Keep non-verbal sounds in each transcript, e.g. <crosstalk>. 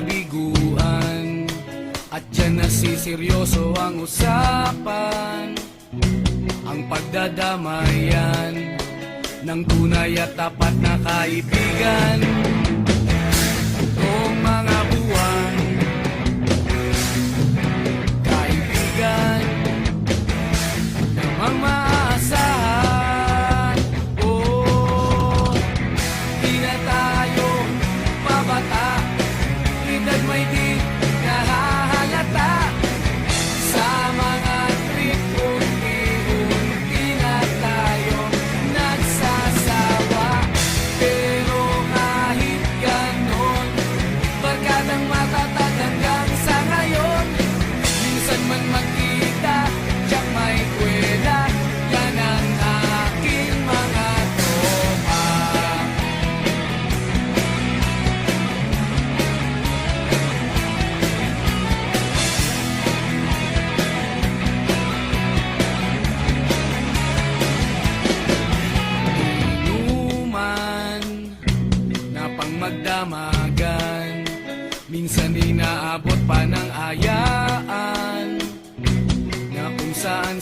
kabiguan. At dyan na siseryoso ang usapan. Ang pagdadamayan Ng tunay at tapat na kaibigan.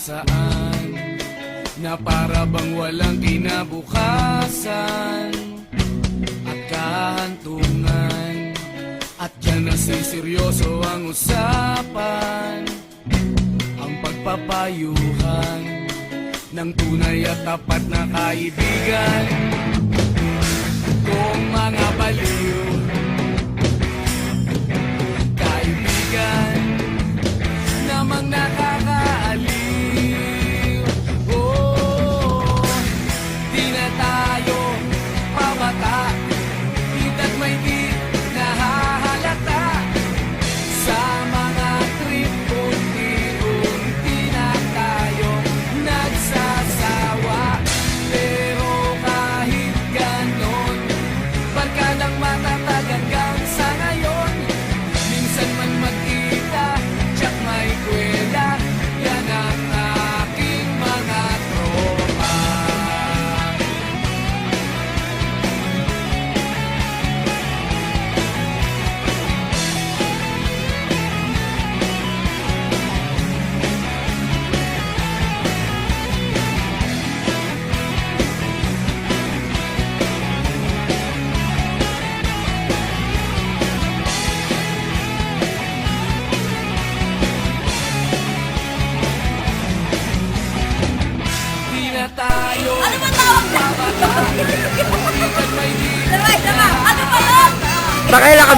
saan Na para bang walang kinabukasan. At kahantungan At yan nasiseryoso ang usapan. Ang pagpapayuhan Ng tunay at tapat na kaibigan. Kung mga baliw Kaibigan Namang natin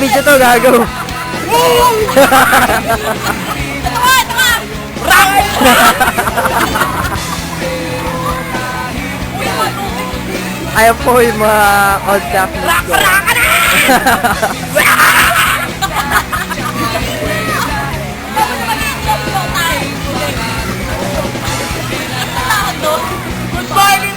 video to, gago. Ito ka, ito ka! Rock! Ayaw po yung mga old captains ko. Rock, rock na! Good morning,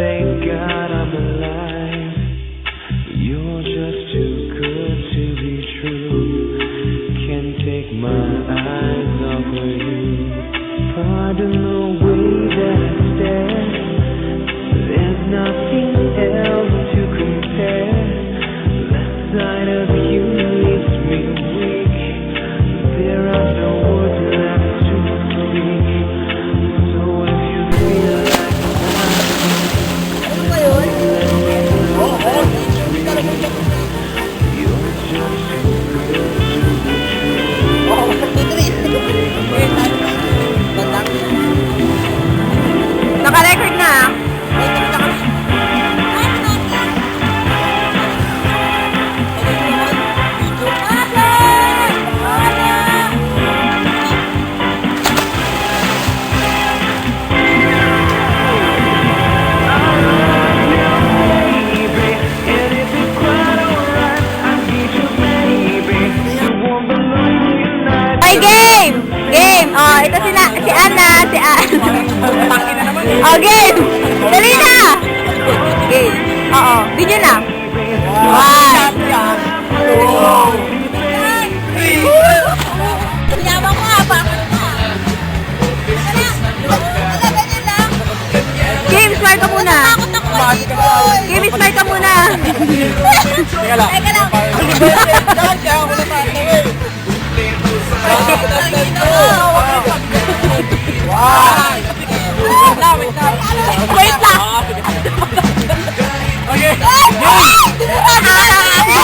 thank God. Ito si, na, si Ana, si Ana. oh, game! Dali na! Game. Oo, video na. One. Teka na. Wala, ganyan lang. Game, smile ka muna. Game, smile ka muna. Teka lang. Teka lang. Dahan ka, Wait lang, wait lang. Wait lang. Okay.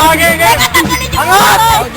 Okay, okay. Angat!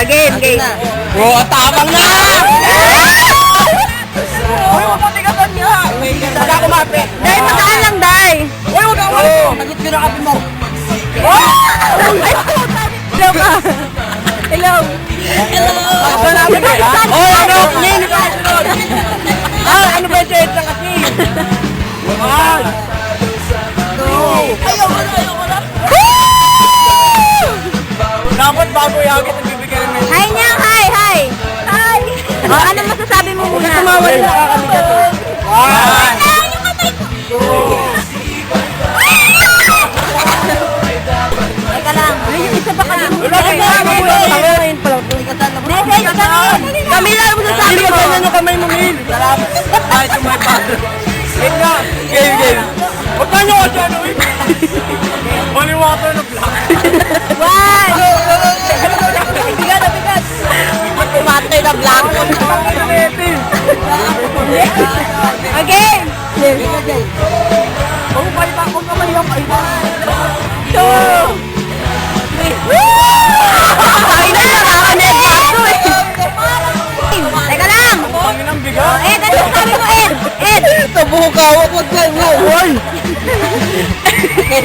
Na! Again, game. Oh, atapang na! Uy, mabuti ka ba niya? Wala kumapit. Dahil magaan lang, Day. Uy, huwag wala. Nagit ko na kapi mo. <laughs> Hello ka. Hello. Hello. Oh, ano? Nin! Ah, ano ba yung ito kasi? One, two, Ayoko na, ayoko na. dapat bago yagit ang masasabi mo muna? Tumawal na kakabigat. One, Teka lang. Ano yung isa pa kanina? Wala ka na, wala ka na. Message kami. Kami lang mo sasabi Hindi mo. ka ganyan yung kamay mo, Mil. Salamat. Kahit yung may pato. Wait na. Game, game. Huwag ka nyo kasi ano eh. Holy water na black. One. Bigat, bigat. Tumatay na black. Again. Kung may pa, kung kamay yung ay Two. Three. Ay na, nakakanet bato eh. Teka lang. Pangin ang. Ed, ano sabi mo, Ed? Ed. Tabuka, wag wag ka mo. Hoy!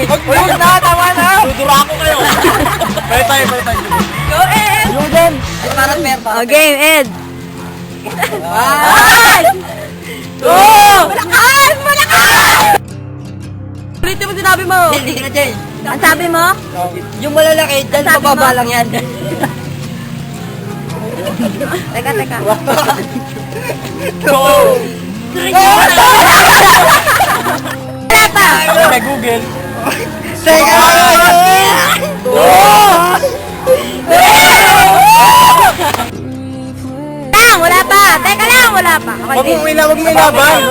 Wag na, tama na. Dudura ako kayo. Bye tayo, bye tayo. Go, Ed. Yung din. Oh, game, Ed. One. Two. Malakas! Malakas! Ulitin mo sinabi mo. Hindi na dyan. Ang sabi mo? Yung malalaki, dyan Sabi mo? bababa lang yan. Teka, teka. Go! Wala pa. Google. Teka. Lang, wala pa. Teka lang, wala pa. Okay, Wag mo game. ila, wag mo ilaban.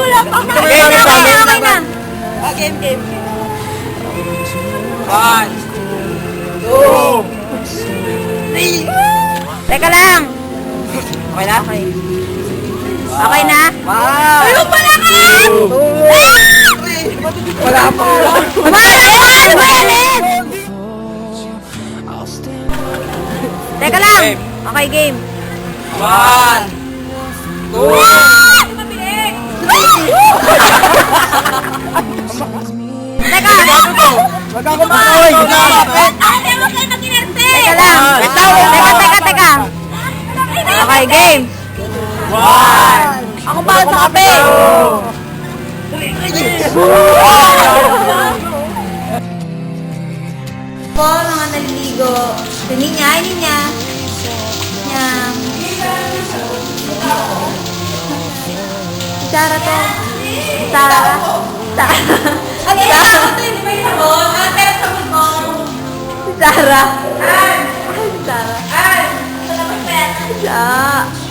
Okay na, okay na, okay na. Game, game. One. Two. Teka lang. Okay na? Okay. Okay na? Wow. Ayun pala ka! Wala pa. Umalis! Umalis! Teka lang. Okay, game. One. Two. Teka. Wag ako makaway. Ate, huwag kayo nakinerte! Teka lang. Teka, teka, teka. Okay, game. Ako ba sa kape? Po, mga naliligo. Ito niya, ini niya. Nyam. Si Sarah. Sarah. Ang ina ako to, hindi yung sabon? Ang sabon mo. Si Sarah. Ay, si Sarah. Ay, ito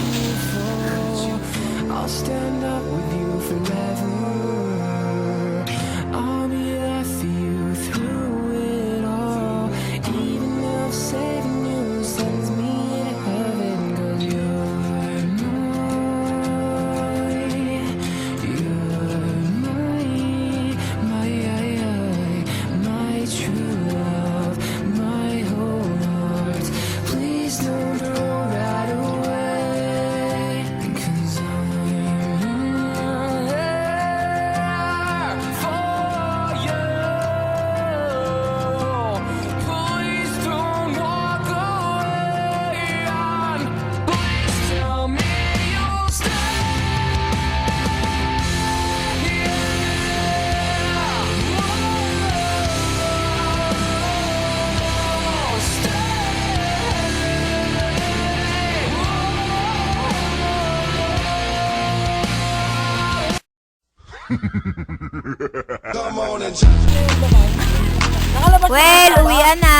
Well, uwian na.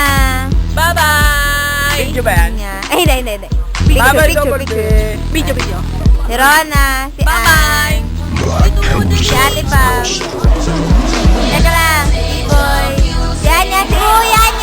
Bye-bye! Thank you, Ben. Niya. Ay, hindi, hindi, hindi. Picture, Bye-bye, picture, picture. Video, video. Si Rona, si Bye-bye! Si Ate Pam. Teka lang, Boy. Si Anya, si Kuya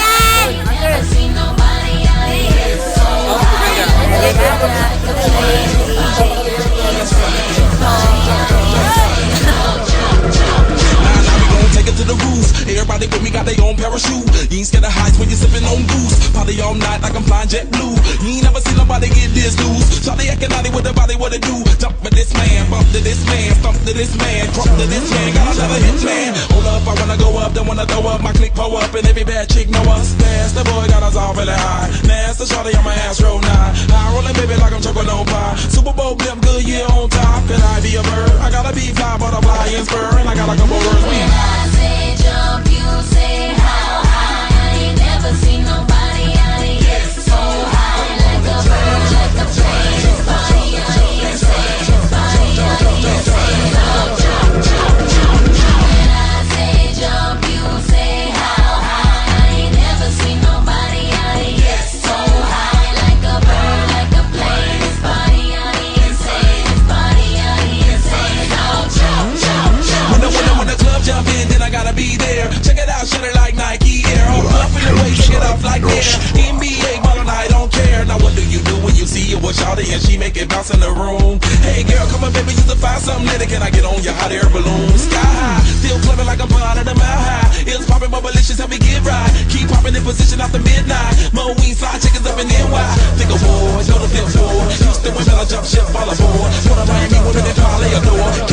flying jet blue. You ain't never seen nobody get this loose. Shawty acting naughty with the body, what it do? Jump with this man, bump to this man, stomp to this man, crump to this man. Got another hit man. Hold up, I wanna go up, then wanna throw up. My click pull up, and every bad chick know us. Fast, the boy got us all really high. Master Shawty on my ass roll nine. High rolling Shawty and she make it bounce in the room? Hey girl, come on baby, you can find something later. Can I get on your hot air balloon? Sky high, still clubbing like I'm blind at a mile high. It's popping, but malicious, help me get right. Keep popping in position after midnight. Mo wings, fly chickens up in NY. Think of war, know the fifth floor. Houston women, I jump ship, all aboard. Wanna Miami women, they probably adore.